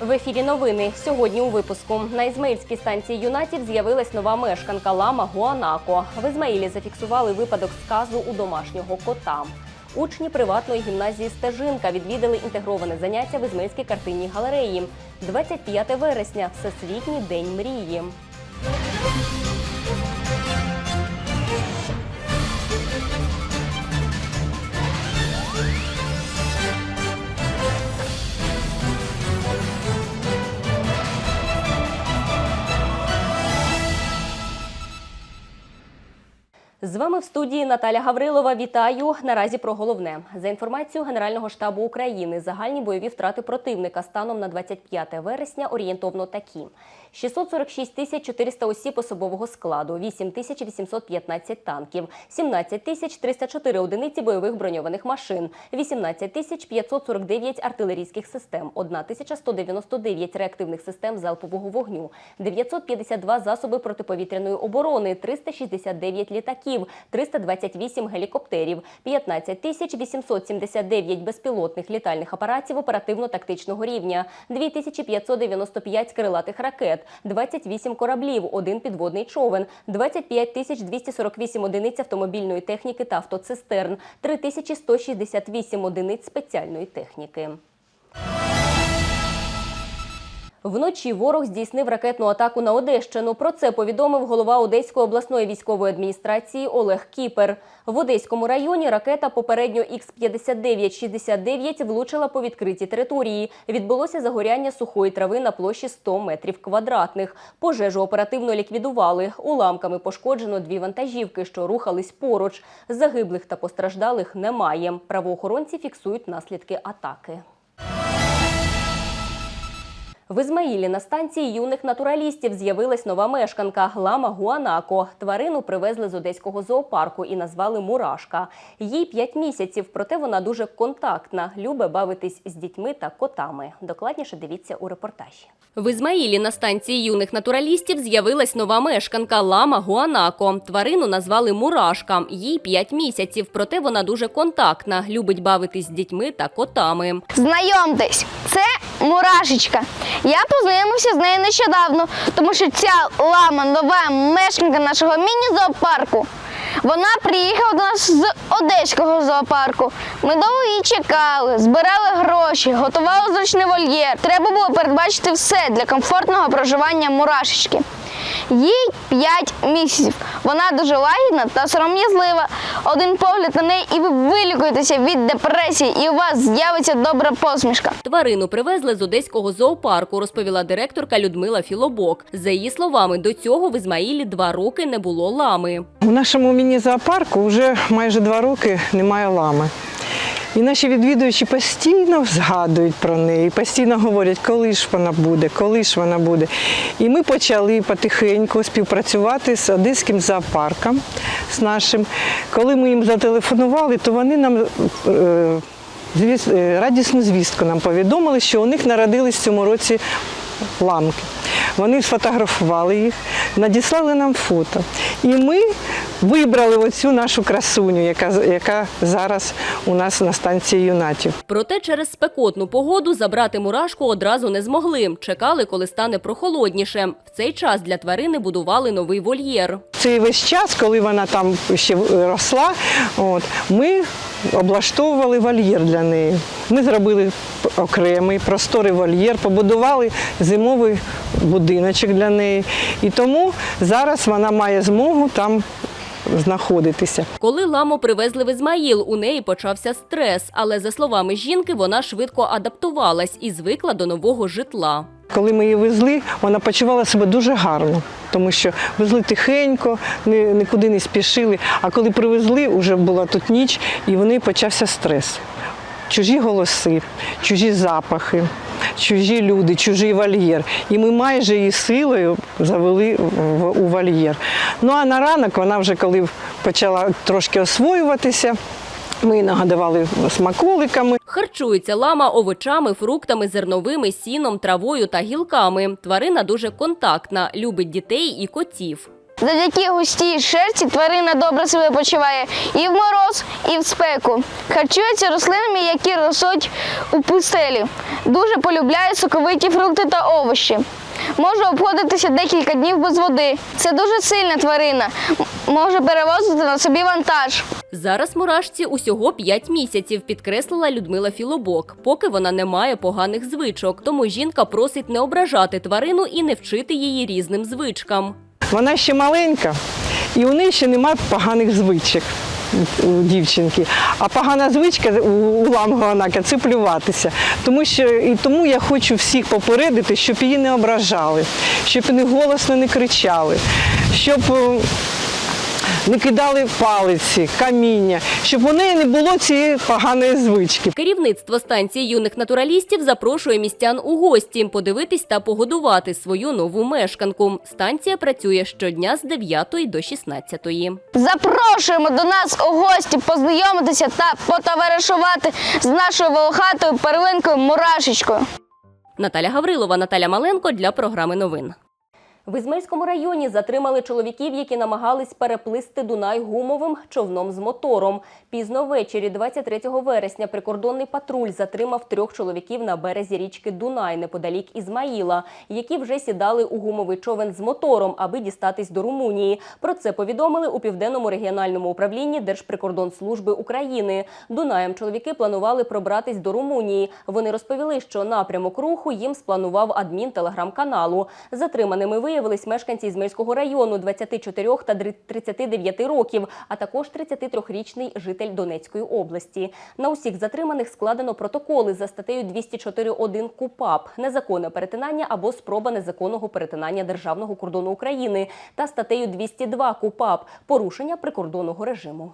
В ефірі новини сьогодні у випуску на Ізмаїльській станції юнатів з'явилась нова мешканка лама Гуанако. В Ізмаїлі зафіксували випадок сказу у домашнього кота. Учні приватної гімназії Стежинка відвідали інтегроване заняття в Ізмаїльській картинній галереї. 25 вересня Всесвітній день мрії. З вами в студії Наталя Гаврилова. Вітаю. Наразі про головне. За інформацією Генерального штабу України, загальні бойові втрати противника станом на 25 вересня орієнтовно такі: 646 тисяч 400 осіб особового складу, 8 тисяч 815 танків, 17 тисяч 304 одиниці бойових броньованих машин, 18 тисяч 549 артилерійських систем, 1 тисяча 199 реактивних систем залпового вогню, 952 засоби протиповітряної оборони, 369 літаків, 328 гелікоптерів, 15 тисяч 879 безпілотних літальних апаратів оперативно-тактичного рівня, 2595 крилатих ракет, 28 кораблів, один підводний човен, 25 тисяч 248 одиниць автомобільної техніки та автоцистерн, 3168 одиниць спеціальної техніки. Вночі ворог здійснив ракетну атаку на Одещину. Про це повідомив голова Одеської обласної військової адміністрації Олег Кіпер. В Одеському районі ракета попередньо Х-59-69 влучила по відкритій території. Відбулося загоряння сухої трави на площі 100 метрів квадратних. Пожежу оперативно ліквідували. Уламками пошкоджено дві вантажівки, що рухались поруч. Загиблих та постраждалих немає. Правоохоронці фіксують наслідки атаки. В Ізмаїлі на станції юних натуралістів з'явилась нова мешканка лама Гуанако. Тварину привезли з одеського зоопарку і назвали Мурашка. Їй 5 місяців, проте вона дуже контактна, любить бавитись з дітьми та котами. Докладніше дивіться у репортажі. В Ізмаїлі на станції юних натуралістів з'явилась нова мешканка лама Гуанако. Тварину назвали Мурашка. Їй 5 місяців, проте вона дуже контактна, любить бавитись з дітьми та котами. Знайомтесь, це мурашечка. Я познайомився з нею нещодавно, тому що ця лама нова мешканка нашого міні-зоопарку. Вона приїхала до нас з одеського зоопарку. Ми довго її чекали, збирали гроші, готували зручний вольєр. Треба було передбачити все для комфортного проживання мурашечки. Їй 5 місяців. Вона дуже лагідна та сором'язлива. Один погляд на неї, і ви вилікуєтеся від депресії, і у вас з'явиться добра посмішка. Тварину привезли з одеського зоопарку, розповіла директорка Людмила Філобок. За її словами, до цього в Ізмаїлі два роки не було лами. У нашому міні-зоопарку вже майже два роки немає лами. І наші відвідувачі постійно згадують про неї, постійно говорять, коли ж вона буде, коли ж вона буде. І ми почали потихеньку співпрацювати з одеським зоопарком, з нашим. Коли ми їм зателефонували, то вони нам е, е, радісну звістку нам повідомили, що у них народились в цьому році ламки. Вони сфотографували їх, надіслали нам фото. І ми вибрали оцю нашу красуню, яка, яка зараз у нас на станції юнатів. Проте через спекотну погоду забрати мурашку одразу не змогли. Чекали, коли стане прохолодніше. В цей час для тварини будували новий вольєр. Цей весь час, коли вона там ще росла, от, ми облаштовували вольєр для неї. Ми зробили окремий просторий вольєр, побудували зимовий будиночок для неї. І тому зараз вона має змогу там знаходитися. Коли ламу привезли в Ізмаїл, у неї почався стрес. Але за словами жінки, вона швидко адаптувалась і звикла до нового житла. Коли ми її везли, вона почувала себе дуже гарно, тому що везли тихенько, нікуди не спішили. А коли привезли, вже була тут ніч, і в неї почався стрес. Чужі голоси, чужі запахи, чужі люди, чужий вольєр. І ми майже її силою завели в- у вольєр. Ну а на ранок вона вже коли почала трошки освоюватися, ми її нагодували смаколиками. Харчується лама овочами, фруктами, зерновими, сіном, травою та гілками. Тварина дуже контактна, любить дітей і котів. Завдяки густій шерсті тварина добре себе почуває і в мороз, і в спеку. Харчується рослинами, які ростуть у пустелі. Дуже полюбляє соковиті фрукти та овочі. Може обходитися декілька днів без води. Це дуже сильна тварина. Може перевозити на собі вантаж. Зараз мурашці усього 5 місяців, підкреслила Людмила Філобок, поки вона не має поганих звичок. Тому жінка просить не ображати тварину і не вчити її різним звичкам. Вона ще маленька, і у неї ще немає поганих звичок у дівчинки. А погана звичка у, ламгоанака це плюватися. Тому що і тому я хочу всіх попередити, щоб її не ображали, щоб не голосно не кричали, щоб е, не кидали палиці, каміння, щоб у неї не було цієї поганої звички. Керівництво станції юних натуралістів запрошує містян у гості подивитись та погодувати свою нову мешканку. Станція працює щодня з 9 до 16. Запрошуємо до нас у гості познайомитися та потоваришувати з нашою волохатою первинкою Мурашечкою. Наталя Гаврилова, Наталя Маленко для програми новин. В Ізмельському районі затримали чоловіків, які намагались переплисти Дунай гумовим човном з мотором. Пізно ввечері, 23 вересня, прикордонний патруль затримав трьох чоловіків на березі річки Дунай неподалік Ізмаїла, які вже сідали у гумовий човен з мотором, аби дістатись до Румунії. Про це повідомили у південному регіональному управлінні Держприкордонслужби України. Дунаєм чоловіки планували пробратись до Румунії. Вони розповіли, що напрямок руху їм спланував адмін телеграм-каналу. Затриманими виявились мешканці Ізмельського району 24 та 39 років, а також 33-річний житель Донецької області. На усіх затриманих складено протоколи за статтею 204.1 КУПАП незаконне перетинання або спроба незаконного перетинання державного кордону України та статтею 202 КУПАП порушення прикордонного режиму.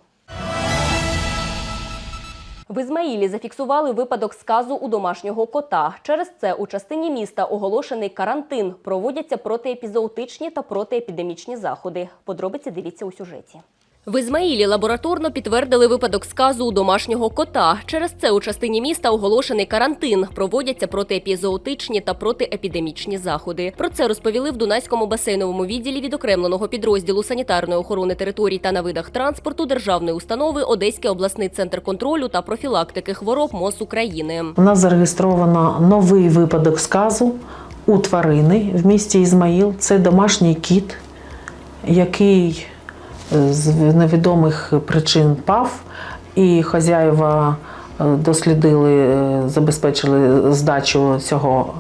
В Ізмаїлі зафіксували випадок сказу у домашнього кота. Через це у частині міста оголошений карантин. Проводяться протиепізоотичні та протиепідемічні заходи. Подробиці дивіться у сюжеті. В Ізмаїлі лабораторно підтвердили випадок сказу у домашнього кота. Через це у частині міста оголошений карантин. Проводяться протиепізоотичні та протиепідемічні заходи. Про це розповіли в Дунайському басейновому відділі відокремленого підрозділу санітарної охорони територій та на видах транспорту державної установи Одеський обласний центр контролю та профілактики хвороб МОЗ України. У нас зареєстровано новий випадок сказу у тварини в місті Ізмаїл. Це домашній кіт, який з невідомих причин пав, і хазяїва е, дослідили, е, забезпечили здачу цього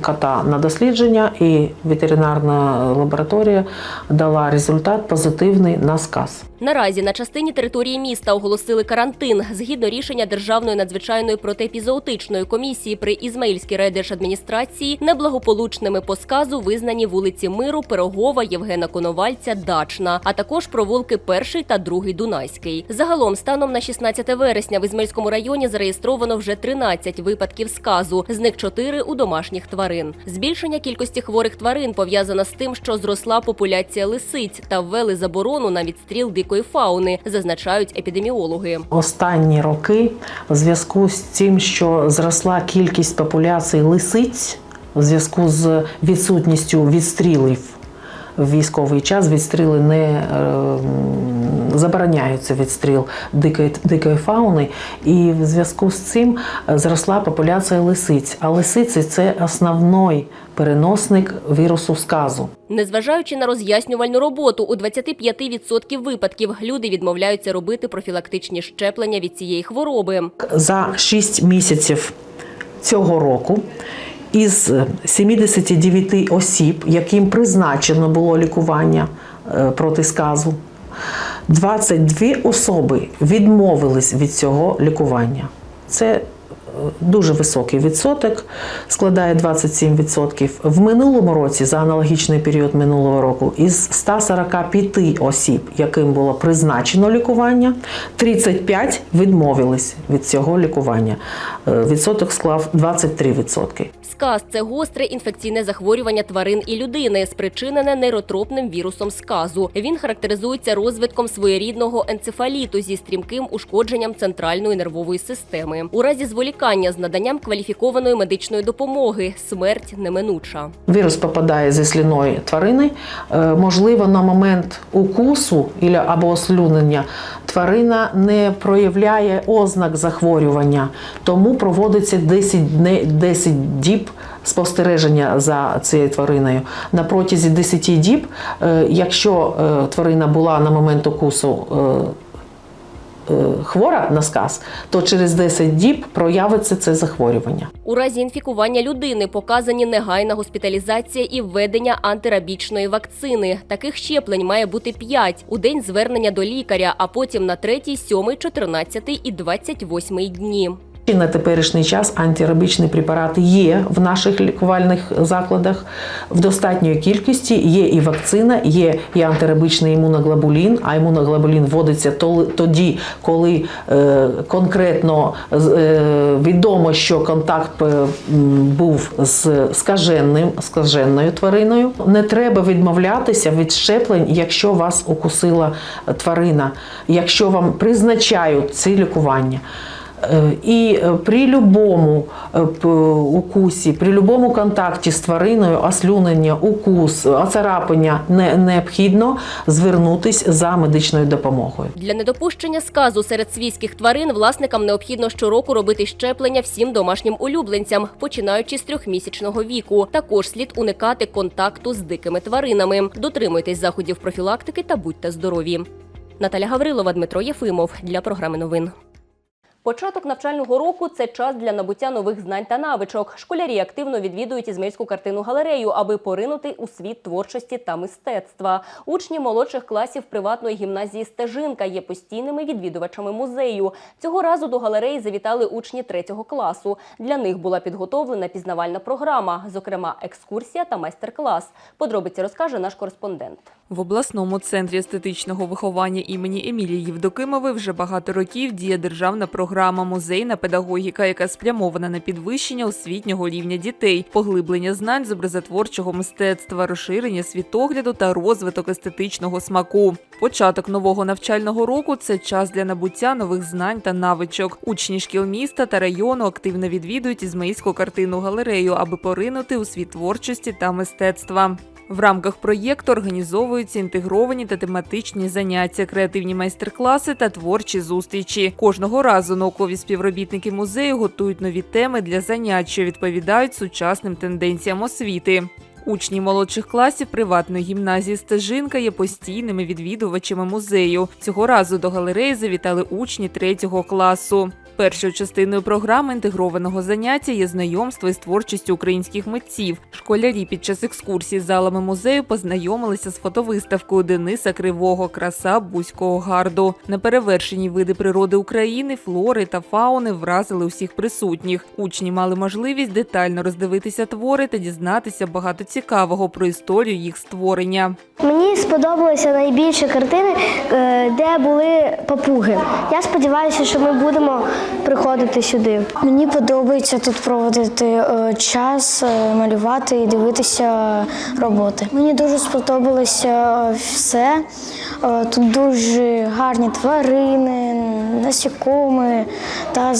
кота на дослідження, і ветеринарна лабораторія дала результат позитивний на сказ. Наразі на частині території міста оголосили карантин згідно рішення Державної надзвичайної протиепізоотичної комісії при Ізмаїльській райдержадміністрації неблагополучними по сказу визнані вулиці Миру, Пирогова, Євгена Коновальця, Дачна, а також провулки перший та другий Дунайський. Загалом станом на 16 вересня в Ізмаїльському районі зареєстровано вже 13 випадків сказу, з них 4 у домашніх тварин. Збільшення кількості хворих тварин пов'язано з тим, що зросла популяція лисиць та ввели заборону на відстріл дикої фауни, зазначають епідеміологи. Останні роки в зв'язку з тим, що зросла кількість популяцій лисиць, в зв'язку з відсутністю відстрілів в військовий час, відстріли не е, забороняються відстріл дикої, дикої фауни, і в зв'язку з цим е, зросла популяція лисиць. А лисиці це основний переносник вірусу сказу. Незважаючи на роз'яснювальну роботу, у 25% випадків люди відмовляються робити профілактичні щеплення від цієї хвороби. за 6 місяців цього року із 79 осіб, яким призначено було лікування е, проти сказу, 22 особи відмовились від цього лікування. Це е, дуже високий відсоток, складає 27%. В минулому році, за аналогічний період минулого року, із 145 осіб, яким було призначено лікування, 35 відмовились від цього лікування. Е, Відсоток склав 23%. Сказ це гостре інфекційне захворювання тварин і людини, спричинене нейротропним вірусом сказу. Він характеризується розвитком своєрідного енцефаліту зі стрімким ушкодженням центральної нервової системи. У разі зволікання з наданням кваліфікованої медичної допомоги. Смерть неминуча. Вірус попадає зі сліної тварини. Е, Можливо, на момент укусу або ослюнення тварина не проявляє ознак захворювання, тому проводиться 10, дне- 10 діб спостереження за цією твариною. На протязі 10 діб, е, якщо е, тварина була на момент укусу е, хвора на сказ, то через 10 діб проявиться це захворювання. У разі інфікування людини показані негайна госпіталізація і введення антирабічної вакцини. Таких щеплень має бути 5 у день звернення до лікаря, а потім на 3, 7, 14 і 28 дні. І на теперішній час антирабічні препарати є в наших лікувальних закладах в достатньої кількості. Є і вакцина, є і антирабічний імуноглобулін. А імуноглобулін вводиться тоді, коли е, конкретно е, відомо, що контакт е, був з скаженним, скаженною твариною. Не треба відмовлятися від щеплень, якщо вас укусила тварина, якщо вам призначають ці лікування. Е, І е, при любому е, укусі, при любому контакті з твариною, ослюнення, укус, оцарапання не необхідно звернутись за медичною допомогою. Для недопущення сказу серед свійських тварин власникам необхідно щороку робити щеплення всім домашнім улюбленцям, починаючи з трьохмісячного віку. Також слід уникати контакту з дикими тваринами. Дотримуйтесь заходів профілактики та будьте здорові. Наталя Гаврилова, Дмитро Єфимов для програми новин. Початок навчального року це час для набуття нових знань та навичок. Школярі активно відвідують Ізмаїльську картину галерею, аби поринути у світ творчості та мистецтва. Учні молодших класів приватної гімназії Стежинка є постійними відвідувачами музею. Цього разу до галереї завітали учні третього класу. Для них була підготовлена пізнавальна програма, зокрема екскурсія та майстер-клас. Подробиці розкаже наш кореспондент. В обласному центрі естетичного виховання імені Емілії Євдокимової вже багато років діє державна програма Музейна педагогіка, яка спрямована на підвищення освітнього рівня дітей, поглиблення знань з образотворчого мистецтва, розширення світогляду та розвиток естетичного смаку. Початок нового навчального року це час для набуття нових знань та навичок. Учні шкіл міста та району активно відвідують Ізмаїльську картинну галерею, аби поринути у світ творчості та мистецтва. В рамках проєкту організовуються інтегровані та тематичні заняття, креативні майстер-класи та творчі зустрічі. Кожного разу наукові співробітники музею готують нові теми для занять, що відповідають сучасним тенденціям освіти. Учні молодших класів приватної гімназії Стежинка є постійними відвідувачами музею. Цього разу до галереї завітали учні третього класу. Першою частиною програми інтегрованого заняття є знайомство із творчістю українських митців. Школярі під час екскурсії залами музею познайомилися з фотовиставкою Дениса Кривого Краса Бузького гарду. Неперевершені види природи України, флори та фауни вразили усіх присутніх. Учні мали можливість детально роздивитися твори та дізнатися багато цікавого про історію їх створення. Мені сподобалися найбільше картини, е, де були папуги. Я сподіваюся, що ми будемо приходити сюди. Мені подобається тут проводити е, час, е, малювати і дивитися роботи. Мені дуже сподобалося е, все. Тут дуже гарні тварини, насікоми та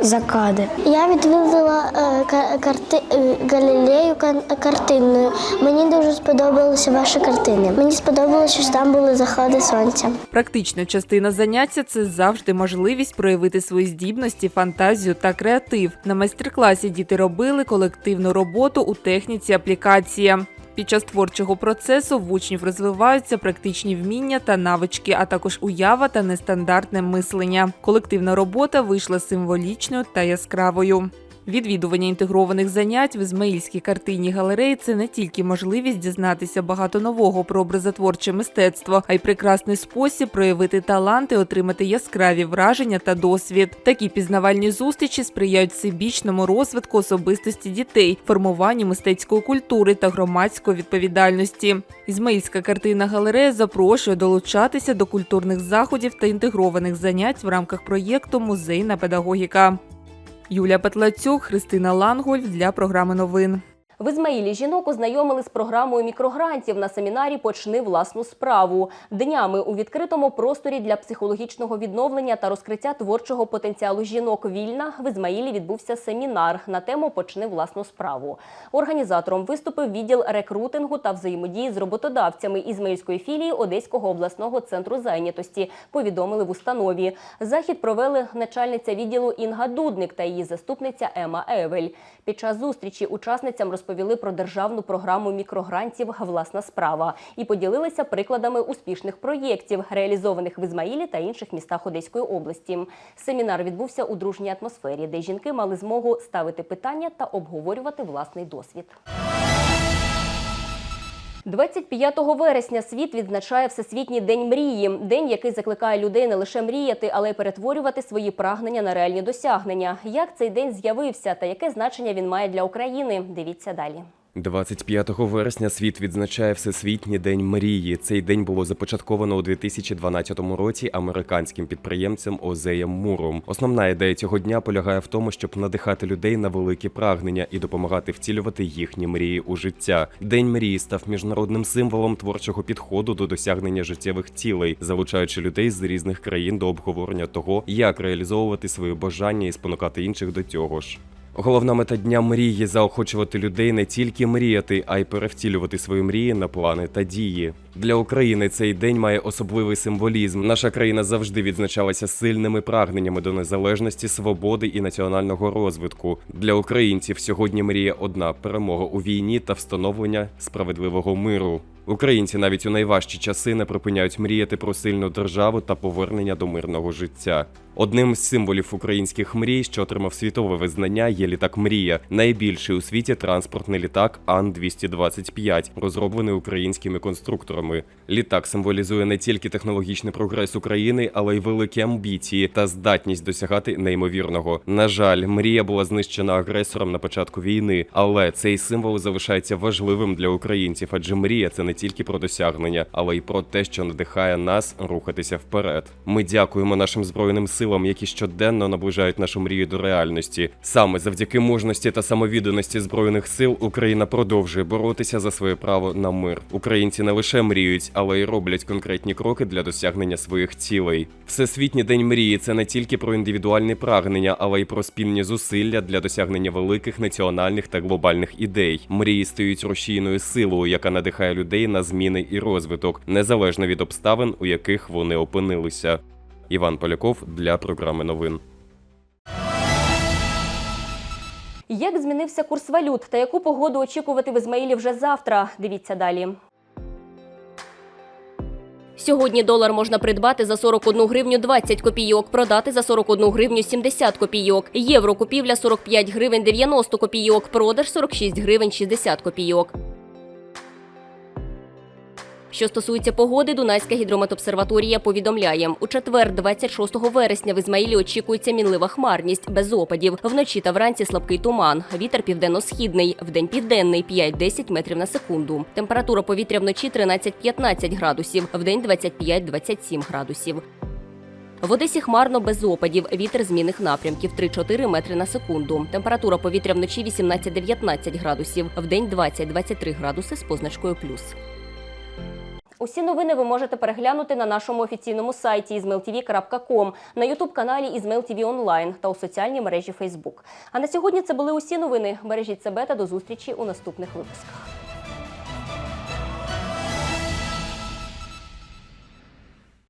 закади. Я відвідала е, ка- карти... е, галерею кан- картинною. Мені дуже сподобалися ваші картини. Мені сподобалося, що там були заходи сонця. Практична частина заняття це завжди можливість проявити свої здібності, фантазію та креатив. На майстер-класі діти робили колективну роботу у техніці аплікація. Під час творчого процесу в учнів розвиваються практичні вміння та навички, а також уява та нестандартне мислення. Колективна робота вийшла символічною та яскравою. Відвідування інтегрованих занять в Ізмаїльській картинній галереї це не тільки можливість дізнатися багато нового про образотворче мистецтво, а й прекрасний спосіб проявити талант і отримати яскраві враження та досвід. Такі пізнавальні зустрічі сприяють всебічному розвитку особистості дітей, формуванню мистецької культури та громадської відповідальності. Ізмаїльська картинна галерея запрошує долучатися до культурних заходів та інтегрованих занять в рамках проєкту Музейна педагогіка. Юлія Петлацюк, Христина Лангольф для програми новин. В Ізмаїлі жінок ознайомили з програмою мікрогрантів на семінарі Почни власну справу. Днями у відкритому просторі для психологічного відновлення та розкриття творчого потенціалу жінок вільна в Ізмаїлі відбувся семінар на тему Почни власну справу. Організатором виступив відділ рекрутингу та взаємодії з роботодавцями Ізмаїльської філії Одеського обласного центру зайнятості. Повідомили в установі. Захід провели начальниця відділу Інга Дудник та її заступниця Ема Евель. Під час зустрічі учасницям розповіли про державну програму мікрогрантів Власна справа і поділилися прикладами успішних проєктів, реалізованих в Ізмаїлі та інших містах Одеської області. Семінар відбувся у дружній атмосфері, де жінки мали змогу ставити питання та обговорювати власний досвід. 25 вересня світ відзначає Всесвітній день мрії, день, який закликає людей не лише мріяти, але й перетворювати свої прагнення на реальні досягнення. Як цей день з'явився та яке значення він має для України? Дивіться далі. 25 вересня світ відзначає Всесвітній день мрії. Цей день було започатковано у 2012 році американським підприємцем Озеєм Муром. Основна ідея цього дня полягає в тому, щоб надихати людей на великі прагнення і допомагати втілювати їхні мрії у життя. День мрії став міжнародним символом творчого підходу до досягнення життєвих цілей, залучаючи людей з різних країн до обговорення того, як реалізовувати свої бажання і спонукати інших до цього ж. Головна мета дня мрії заохочувати людей не тільки мріяти, а й перевтілювати свої мрії на плани та дії. Для України цей день має особливий символізм. Наша країна завжди відзначалася сильними прагненнями до незалежності, свободи і національного розвитку. Для українців сьогодні мріє одна перемога у війні та встановлення справедливого миру. Українці навіть у найважчі часи не припиняють мріяти про сильну державу та повернення до мирного життя. Одним з символів українських мрій, що отримав світове визнання, є літак Мрія, найбільший у світі транспортний літак Ан-225, розроблений українськими конструкторами. Літак символізує не тільки технологічний прогрес України, але й великі амбіції та здатність досягати неймовірного. На жаль, мрія була знищена агресором на початку війни, але цей символ залишається важливим для українців, адже мрія це не тільки про досягнення, але й про те, що надихає нас рухатися вперед. Ми дякуємо нашим збройним силам, які щоденно наближають нашу мрію до реальності. Саме завдяки мужності та самовідданості збройних сил Україна продовжує боротися за своє право на мир. Українці не лише мріють, але й роблять конкретні кроки для досягнення своїх цілей. Всесвітній день мрії це не тільки про індивідуальні прагнення, але й про спільні зусилля для досягнення великих національних та глобальних ідей. Мрії стають рушійною силою, яка надихає людей на зміни і розвиток, незалежно від обставин, у яких вони опинилися. Іван Поляков для програми новин. Як змінився курс валют та яку погоду очікувати в Ізмаїлі вже завтра? Дивіться далі. Сьогодні долар можна придбати за 41 гривню 20 копійок, продати за 41 гривню 70 копійок. Євро купівля 45 гривень 90 копійок, продаж 46 гривень 60 копійок. Що стосується погоди, Дунайська гідрометобсерваторія повідомляє, у четвер, 26 вересня, в Ізмаїлі очікується мінлива хмарність без опадів. Вночі та вранці слабкий туман. Вітер південно-східний, вдень південний 5-10 метрів на секунду. Температура повітря вночі 13-15 градусів, вдень 25-27 градусів. В Одесі хмарно без опадів. Вітер змінних напрямків 3-4 метри на секунду. Температура повітря вночі 18-19 градусів, вдень 20-23 градуси з позначкою плюс. Усі новини ви можете переглянути на нашому офіційному сайті izmailtv.com, на ютуб-каналі IzmailTV Онлайн та у соціальній мережі Facebook. А на сьогодні це були усі новини. Бережіть себе та до зустрічі у наступних випусках.